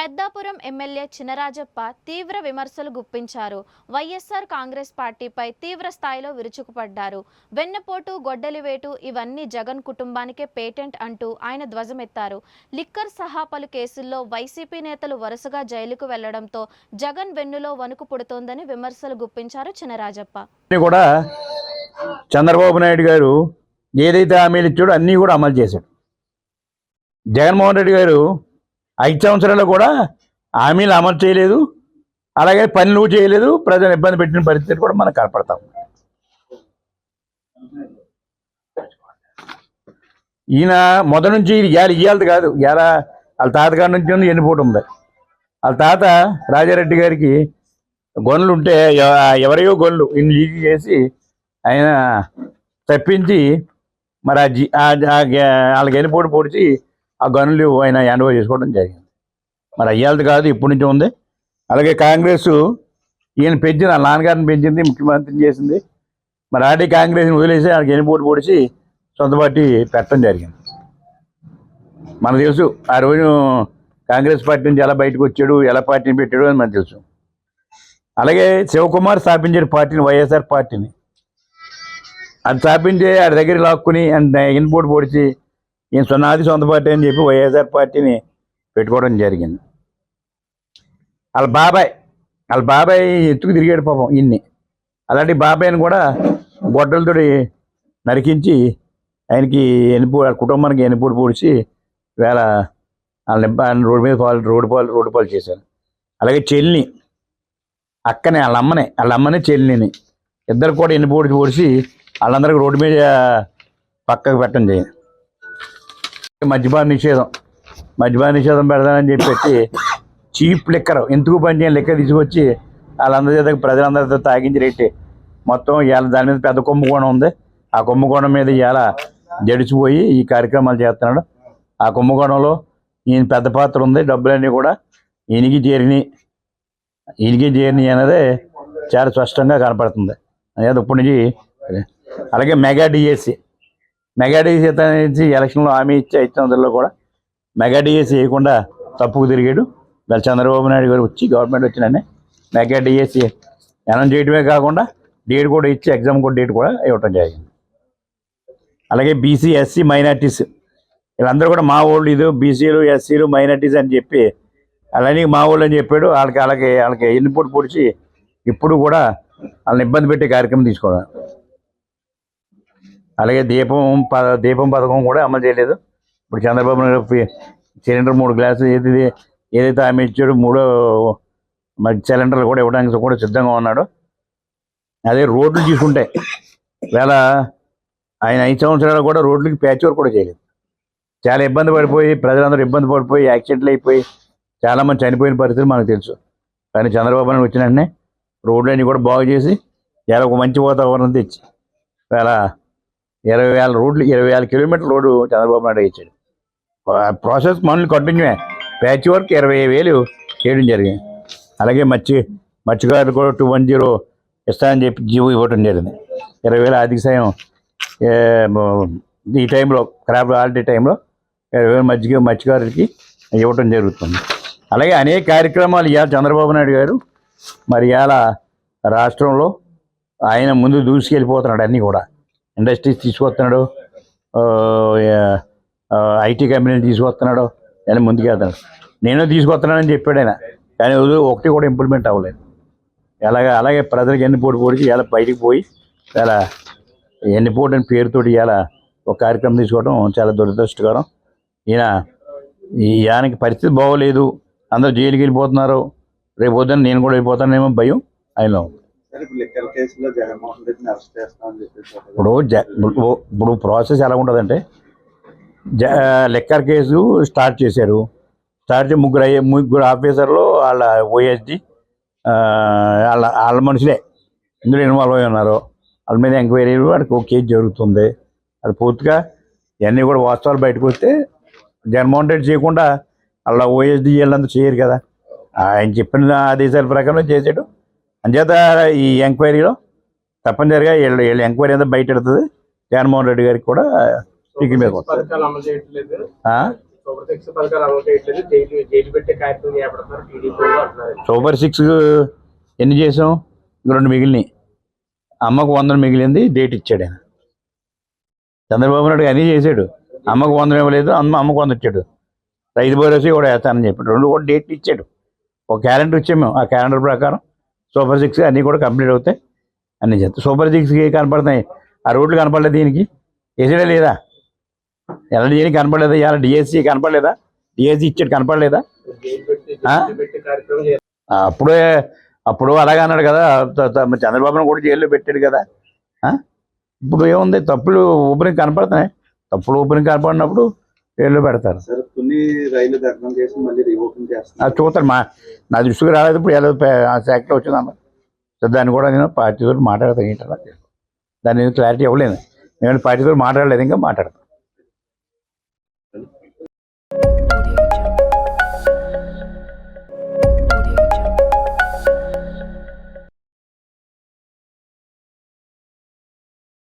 Peddapuram MLA Chinarajappa తీవ్ర విమర్శలు గుప్పించారు. వైఎస్ఆర్ కాంగ్రెస్ పార్టీపై తీవ్ర స్థాయిలో విరుచుకుపడ్డారు. వెన్నపోటు గొడ్డలివేటు ఇవన్నీ జగన్ కుటుంబానికే పేటెంట్ అంటూ ఆయన ధ్వజమెత్తారు. లిక్కర్ సహా పలు కేసుల్లో వైసీపీ నేతలు వరుసగా జైలుకు వెళ్ళడంతో జగన్ వెన్నులో వణుకు పుడుతోందని విమర్శలు గుప్పించారు చినరాజప్ప. కూడా చంద్రబాబు నాయుడు గారు ఏదైతే హామీలు ఇచ్చాడో అన్నీ కూడా అమలు చేశాడు. జగన్మోహన్ రెడ్డి గారు ఐదు సంవత్సరాలు కూడా హామీలు అమలు చేయలేదు. అలాగే పనులు చేయలేదు. ప్రజలు ఇబ్బంది పెట్టిన పరిస్థితి కూడా మనం కనపడతాం ఈయన మొదటి నుంచి ఇవాళ ఇయ్యాలది కాదు. ఇవాళ వాళ్ళ తాతగారి నుంచి ఉంది ఎన్నిపోటు ఉంది. వాళ్ళ తాత రాజారెడ్డి గారికి గొన్నులు ఉంటే ఎవ- ఎవరియో గొన్నులు ఇన్ని ఈజీ చేసి ఆయన తప్పించి మరి ఆ జీ వాళ్ళకి ఎన్నిపోటు పొడిచి ఆ గనులు ఆయన హ్యాండ్ ఓవర్ చేసుకోవడం జరిగింది. మరి అయ్యాలది కాదు ఇప్పటి నుంచి ఉంది. అలాగే కాంగ్రెస్ ఈయన పెంచిన నాన్నగారిని పెంచింది ముఖ్యమంత్రిని చేసింది. మరి ఆడి కాంగ్రెస్ని వదిలేసి వాళ్ళకి ఎన్నిపోటు పొడిచి సొంత పార్టీ పెట్టడం జరిగింది. మనకు తెలుసు ఆ రోజు కాంగ్రెస్ పార్టీ నుంచి ఎలా బయటకు వచ్చాడు ఎలా పార్టీని పెట్టాడు అని మనకు తెలుసు. అలాగే శివకుమార్ స్థాపించిన పార్టీని వైఎస్ఆర్ పార్టీని. అది స్థాపించి ఆడి దగ్గర లాక్కుని అండ్ ఇన్పోర్ట్ పొడిచి ఈయన సున్నాది సొంత పార్టీ అని చెప్పి వైఎస్ఆర్ పార్టీని పెట్టుకోవడం జరిగింది. వాళ్ళ బాబాయ్ వాళ్ళ బాబాయ్ ఎత్తుకు తిరిగాడు పాపం ఇన్ని అలాంటి బాబాయ్ని కూడా గొడ్డలతో నరికించి ఆయనకి ఎనుపు వాళ్ళ కుటుంబానికి ఎనుపూడి పొడిచి వేళ వాళ్ళని ఆయన రోడ్డు మీద పాలు రోడ్డు పాలు రోడ్డు పాలు చేశారు. అలాగే చెల్లిని అక్కనే వాళ్ళ అమ్మనే వాళ్ళ అమ్మనే చెల్లిని. ఇద్దరు కూడా ఎన్ని పొడిచి పొడిచి వాళ్ళందరికీ రోడ్డు మీద పక్కకు పెట్టడం చేయండి మద్యపాన నిషేధం. మద్యపాన నిషేధం పెడదానని చెప్పి చీప్ లిక్కర్ ఎందుకు పనిచేయని లిక్కర్ తీసుకొచ్చి వాళ్ళందరి చేత ప్రజలందరితో తాగించి రెట్టి మొత్తం ఇవాళ దాని మీద పెద్ద కుంభకోణం ఉంది. ఆ కుంభకోణం మీద ఇవాళ జడిచిపోయి ఈ కార్యక్రమాలు చేస్తున్నాడు. ఆ కుంభకోణంలో ఈయన పెద్ద పాత్ర ఉంది డబ్బులన్నీ కూడా ఈయనకి చేరినాయి ఈయనకి చేరినాయి అనేది చాలా స్పష్టంగా కనపడుతుంది. అదే ఇప్పటి నుంచి అలాగే మెగా డిఎస్సి మెగా డిఎస్సి ఎలక్షన్లో హామీ ఇచ్చే ఐదు కూడా మెగాడీఎస్ డిఎస్సి వేయకుండా తప్పుకు తిరిగాడు. వీళ్ళ చంద్రబాబు నాయుడు గారు వచ్చి గవర్నమెంట్ వచ్చిననే మెగా డిఎస్సి అనౌన్స్ చేయడమే కాకుండా డేట్ కూడా ఇచ్చి ఎగ్జామ్ కూడా డేట్ కూడా ఇవ్వటం జరిగింది. అలాగే బీసీ ఎస్సీ మైనార్టీస్ వీళ్ళందరూ కూడా మా వాళ్ళు ఇది బీసీలు ఎస్సీలు మైనార్టీస్ అని చెప్పి అలానే మా వాళ్ళు అని చెప్పాడు. వాళ్ళకి వాళ్ళకి వాళ్ళకి ఇన్పుట్ పొడిచి ఇప్పుడు కూడా వాళ్ళని ఇబ్బంది పెట్టే కార్యక్రమం తీసుకోవడం అలాగే దీపం ప దీపం పథకం కూడా అమలు చేయలేదు. ఇప్పుడు చంద్రబాబు నాయుడు సిలిండర్ మూడు గ్లాసులు ఏది ఏదైతే ఆమె ఇచ్చాడో మూడో మరి సిలిండర్లు కూడా ఇవ్వడానికి కూడా సిద్ధంగా ఉన్నాడు. అదే రోడ్లు తీసుకుంటే వేళ ఆయన ఐదు సంవత్సరాలు కూడా రోడ్లకి ప్యాచ్ వర్క్ కూడా చేయలేదు. చాలా ఇబ్బంది పడిపోయి ప్రజలందరూ ఇబ్బంది పడిపోయి యాక్సిడెంట్లు అయిపోయి చాలామంది చనిపోయిన పరిస్థితి మనకు తెలుసు. కానీ చంద్రబాబు నాయుడు వచ్చిన వెంటనే రోడ్లన్నీ కూడా బాగు చేసి ఇలా ఒక మంచి వాతావరణం తెచ్చి వేళ ఇరవై వేల రోడ్లు ఇరవై వేల కిలోమీటర్ రోడ్డు చంద్రబాబు నాయుడు ఇచ్చాడు. ప్రాసెస్ మనల్ని కంటిన్యూ. ప్యాచ్ వర్క్ ఇరవై వేలు చేయడం జరిగింది. అలాగే మత్స్య మత్స్యకారులు కూడా టూ వన్ జీరో ఇస్తానని చెప్పి జీవో ఇవ్వడం జరిగింది. ఇరవై వేల ఆర్థిక సాయం ఈ టైంలో క్రాప్ హాలిడే టైంలో ఇరవై వేల మత్స్య మత్స్యకారులకి ఇవ్వటం జరుగుతుంది. అలాగే అనేక కార్యక్రమాలు ఇవాళ చంద్రబాబు నాయుడు గారు మరి ఇవాళ రాష్ట్రంలో ఆయన ముందు దూసుకెళ్ళిపోతున్నాడు అన్నీ కూడా. ఇండస్ట్రీస్ తీసుకొస్తున్నాడు. ఐటీ కంపెనీలు తీసుకొస్తున్నాడు. అని ముందుకెళ్తాడు నేను తీసుకొస్తున్నానని చెప్పాడు ఆయన. కానీ ఒకటి కూడా ఇంప్లిమెంట్ అవ్వలేదు. అలాగే అలాగే ప్రజలకు ఎన్ని పోటీ పోటీ ఇలా బయటికి పోయి ఇలా ఎన్ని పోటీ అని పేరుతోటి ఇలా ఒక కార్యక్రమం తీసుకోవడం చాలా దురదృష్టకరం. ఈయన ఈయనకి పరిస్థితి బాగోలేదు. అందరూ జైలుకి వెళ్ళిపోతున్నారు. రేపు పొద్దున్న నేను కూడా వెళ్ళిపోతానేమో భయం. ఆయనలో ఇప్పుడు ఇప్పుడు జ ఇప్పుడు ఇప్పుడు ప్రాసెస్ ఎలా ఉంటుందంటే జ లెక్కర్ కేసు స్టార్ట్ చేశారు. స్టార్ట్ చేసి ముగ్గురు అయ్యే ముగ్గురు ఆఫీసర్లు వాళ్ళ ఓఎస్డి వాళ్ళ వాళ్ళ మనుషులే. ఇందులో ఇన్వాల్వ్ అయి ఉన్నారు వాళ్ళ మీద ఎంక్వైరీ వాడికి ఒక కేసు జరుగుతుంది. అది పూర్తిగా ఇవన్నీ కూడా వాస్తవాలు బయటకు వస్తే జగన్మోహన్ రెడ్డి చేయకుండా వాళ్ళ ఓఎస్డి వీళ్ళంతా చేయరు కదా. ఆయన చెప్పిన ఆదేశాల ప్రకారం చేసాడు. అంచేత ఈ ఎంక్వైరీలో తప్పనిసరిగా వీళ్ళు వీళ్ళ ఎంక్వైరీ అంతా బయట ఎడుతుంది జగన్మోహన్ రెడ్డి గారికి కూడా టికెట్ మీద సూపర్ సిక్స్ ఎన్ని చేసాం? రెండు మిగిలినాయి. అమ్మకు వందలు మిగిలింది డేట్ ఇచ్చాడు ఆయన. చంద్రబాబు నాయుడు అన్నీ చేశాడు. అమ్మకు వందలు ఇవ్వలేదు అమ్మ అమ్మకు వంద ఇచ్చాడు. రైతు భరోసా కూడా వేస్తానని చెప్పాడు రెండు కూడా డేట్ ఇచ్చాడు. ఒక క్యాలెండర్ ఇచ్చాము ఆ క్యాలెండర్ ప్రకారం. సూపర్ సిక్స్ అన్నీ కూడా కంప్లీట్ అవుతాయి. అన్నీ చేస్తాయి సూపర్ సిక్స్కి కనపడుతున్నాయి. ఆ రోడ్లు కనపడలేదు దీనికి. వేసాడే లేదా? ఎలా దీనికి కనపడలేదా? ఇలా డిఎస్సి కనపడలేదా? డిఎస్సి కనపడలేదా పెట్టే కార్యక్రమం చేస్తున్నారు ఆ, అప్పుడే అప్పుడు అలాగే అన్నాడు కదా. చంద్రబాబును కూడా జైల్లో పెట్టాడు కదా? ఇప్పుడు ఏముంది? తప్పులు ఊపిరికి కనపడుతున్నాయి. తప్పులు ఊపిరికి కనపడినప్పుడు జైల్లో పెడతారు. చూస్తారు మా నా దృష్టికి రాలేదు ఇప్పుడు ఎలా శాఖలో వచ్చింది అన్నారు దాన్ని కూడా నేను పార్టీతో మాట్లాడతాను ఏంటన్నా దాన్ని నేను క్లారిటీ ఇవ్వలేను. నేను పార్టీతో మాట్లాడలేదు ఇంకా మాట్లాడతాను